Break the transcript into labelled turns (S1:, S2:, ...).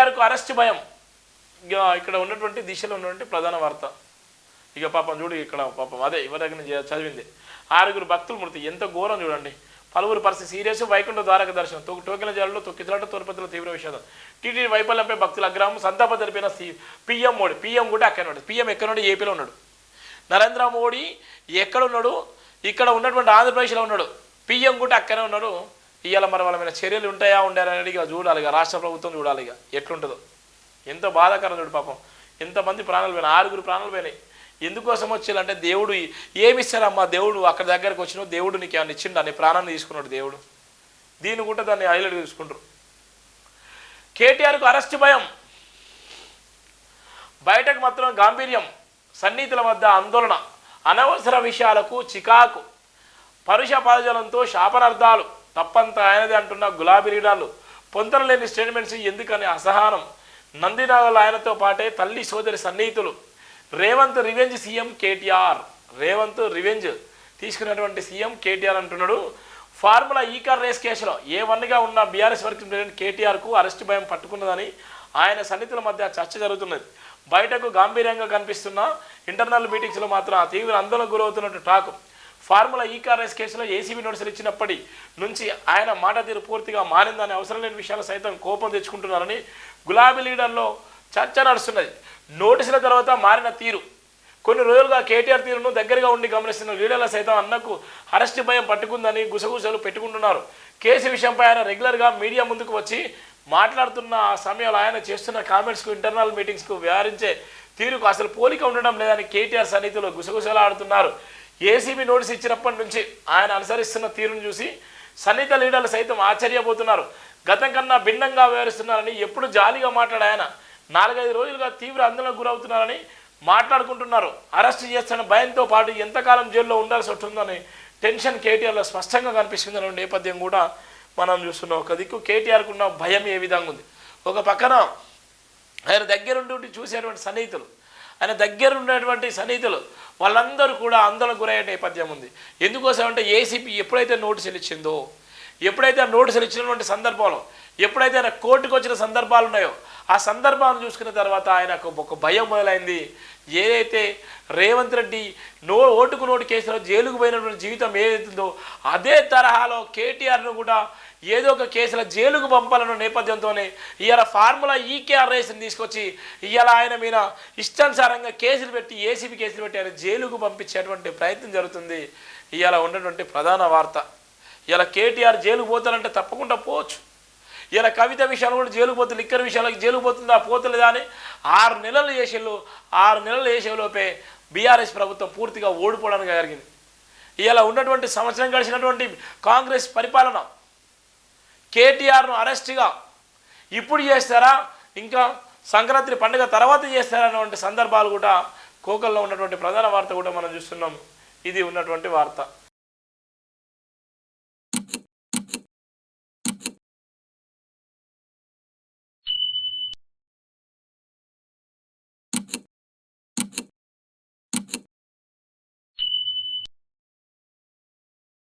S1: కేటీఆర్కు arrest భయం. ఇక ఇక్కడ ఉన్నటువంటి దిశలో ఉన్నటువంటి ప్రధాన వార్త. ఇక పాపం చూడు ఇక్కడ పాపం అదే ఎవరైనా చదివింది. ఆరుగురు భక్తులు మృతి. ఎంత ఘోరం చూడండి. పలువురు పరిస్థితి సీరియస్. వైకుంఠ ద్వారక దర్శనం. తొక్కు టోకెల జాలలో తొక్కితలాట తోరుపతిలో తీవ్ర విషాదం. టీటీడీ వైఫల్యంపై భక్తుల అగ్రహం సంతాప జరిపిన పిఎం మోడీ. పిఎం కూడా అక్కడ ఉన్నాడు. పిఎం ఎక్కడ ఉన్నాడు? ఏపీలో ఉన్నాడు. నరేంద్ర మోడీ ఎక్కడ ఉన్నాడు? ఇక్కడ ఉన్నటువంటి ఆంధ్రప్రదేశ్లో ఉన్నాడు. పిఎం కూడా అక్కడే ఉన్నాడు. ఇవాళ మరి వాళ్ళ చర్యలు ఉంటాయా ఉండారా ఇక చూడాలి ఇక రాష్ట్ర ప్రభుత్వం చూడాలి ఇక ఎట్లుంటుందో. ఎంత బాధాకరం చూడు పాపం. ఎంతమంది ప్రాణాలు పోయినాయి ఆరుగురు ప్రాణాలు పోయినాయి. ఎందుకోసం వచ్చేయాలంటే దేవుడు ఏమి ఇస్తారమ్మా దేవుడు? అక్కడ దగ్గరకు వచ్చిన దేవుడు నీకు ఏమైనా ఇచ్చిండు? అని ప్రాణాన్ని తీసుకున్నాడు దేవుడు. దీన్ని కూడా దాన్ని హైలైట్ తీసుకుంటారు కేటీఆర్కు అరెస్ట్ భయం. బయటకు మాత్రం గాంభీర్యం. సన్నిహితుల మధ్య ఆందోళన. అనవసర విషయాలకు చికాకు. పరుష పదజలంతో శాపనార్థాలు. తప్పంత ఆయనది అంటున్న గులాబీ లీడర్లు. పొందరలేని స్టేట్మెంట్స్ ఎందుకని అసహనం? నందినాగల్ ఆయనతో పాటే తల్లి సోదరి సన్నిహితులు. Revanth revenge CM KTR. Revanth revenge తీసుకున్నటువంటి సీఎం కేటీఆర్ అంటున్నాడు. ఫార్ములా ఈ కార్ రేస్ కేసులో ఏ వన్గా ఉన్న బీఆర్ఎస్ వర్కింగ్ ప్రెసిడెంట్ కేటీఆర్కు అరెస్ట్ భయం పట్టుకున్నదని ఆయన సన్నిహితుల మధ్య చర్చ జరుగుతున్నది. బయటకు గాంభీర్యంగా కనిపిస్తున్న ఇంటర్నల్ మీటింగ్స్లో మాత్రం తీవ్ర ఆందోళనకు గురవుతున్నట్టు talk. Formula E car race కేసులో ఏసీబీ నోటీసులు ఇచ్చినప్పటి నుంచి ఆయన మాట తీరు పూర్తిగా మారిందని అవసరం లేని విషయాలు సైతం కోపం తెచ్చుకుంటున్నారని గులాబీ లీడర్లో చర్చ నడుస్తున్నది. నోటీసుల తర్వాత మారిన తీరు. కొన్ని రోజులుగా కేటీఆర్ తీరును దగ్గరగా ఉండి గమనిస్తున్న లీడర్ల సైతం అన్నకు అరెస్ట్ భయం పట్టుకుందని గుసగుసలు పెట్టుకుంటున్నారు. కేసు విషయంపై ఆయన రెగ్యులర్గా మీడియా ముందుకు వచ్చి మాట్లాడుతున్న ఆ సమయంలో ఆయన చేస్తున్న కామెంట్స్కు ఇంటర్నల్ మీటింగ్స్కు వ్యవహరించే తీరుకు అసలు పోలిక ఉండడం లేదని కేటీఆర్ సన్నిధిలో గుసగుసలాడుతున్నారు. ఏసీబీ నోటీస్ ఇచ్చినప్పటి నుంచి ఆయన అనుసరిస్తున్న తీరును చూసి సన్నిహిత లీడర్లు సైతం ఆశ్చర్యపోతున్నారు. గతం కన్నా భిన్నంగా వ్యవహరిస్తున్నారని ఎప్పుడు జాలీగా మాట్లాడే ఆయన నాలుగైదు రోజులుగా తీవ్ర ఆందోళనకు గురవుతున్నారని మాట్లాడుకుంటున్నారు. అరెస్ట్ చేస్తున్న భయంతో పాటు ఎంతకాలం జైల్లో ఉండాల్సి ఉంటుందని టెన్షన్ కేటీఆర్లో స్పష్టంగా కనిపిస్తుందనే నేపథ్యం కూడా మనం చూస్తున్నాం. ఒక దిక్కు కేటీఆర్కు ఉన్న భయం ఏ విధంగా ఉంది? ఒక పక్కన ఆయన దగ్గరుండి చూసేటువంటి సన్నిహితులు ఆయన దగ్గరుండేటువంటి సన్నిహితులు వాళ్ళందరూ కూడా ఆందోళన గురయ్యే నేపథ్యం ఉంది. ఎందుకోసం అంటే ఏసీపీ ఎప్పుడైతే నోటీసులు ఇచ్చిందో ఎప్పుడైతే ఆ నోటీసులు ఇచ్చినటువంటి సందర్భంలో ఎప్పుడైతే ఆయన కోర్టుకు వచ్చిన సందర్భాలు ఉన్నాయో ఆ సందర్భాలను చూసుకున్న తర్వాత ఆయనకు ఒక భయం మొదలైంది. ఏదైతే రేవంత్ రెడ్డి నో ఓటుకు నోటు కేసులో జైలుకు పోయినటువంటి జీవితం ఏదైతుందో అదే తరహాలో కేటీఆర్ను కూడా ఏదో ఒక కేసుల జైలుకు పంపాలన్న నేపథ్యంతోనే ఇవాళ ఫార్ములా ఈకేఆర్ రేస్ని తీసుకొచ్చి ఇవాళ ఆయన మీద ఇష్టానుసారంగా కేసులు పెట్టి ఏసీబీ కేసులు పెట్టి ఆయన జైలుకు పంపించేటువంటి ప్రయత్నం జరుగుతుంది. ఇవాళ ఉన్నటువంటి ప్రధాన వార్త. ఇలా కేటీఆర్ జైలుకు పోతారంటే తప్పకుండా పోవచ్చు. ఇలా కవిత విషయాలు కూడా జైలుకు పోతుంది లిక్కర్ విషయాలకు జైలుకు పోతుందా పోతలేదా అని ఆరు నెలలు చేసేళ్ళు ఆరు నెలలు చేసేలోపే బీఆర్ఎస్ ప్రభుత్వం పూర్తిగా ఓడిపోవడానికి జరిగింది ఇలా ఉన్నటువంటి సంవత్సరం గడిచినటువంటి కాంగ్రెస్ పరిపాలన కేటీఆర్ను అరెస్ట్గా ఇప్పుడు చేస్తారా? ఇంకా సంక్రాంతి పండుగ తర్వాత చేస్తారన్నటువంటి సందర్భాలు కూడా కోకల్లో ఉన్నటువంటి ప్రధాన వార్త కూడా మనం చూస్తున్నాం. ఇది ఉన్నటువంటి వార్త.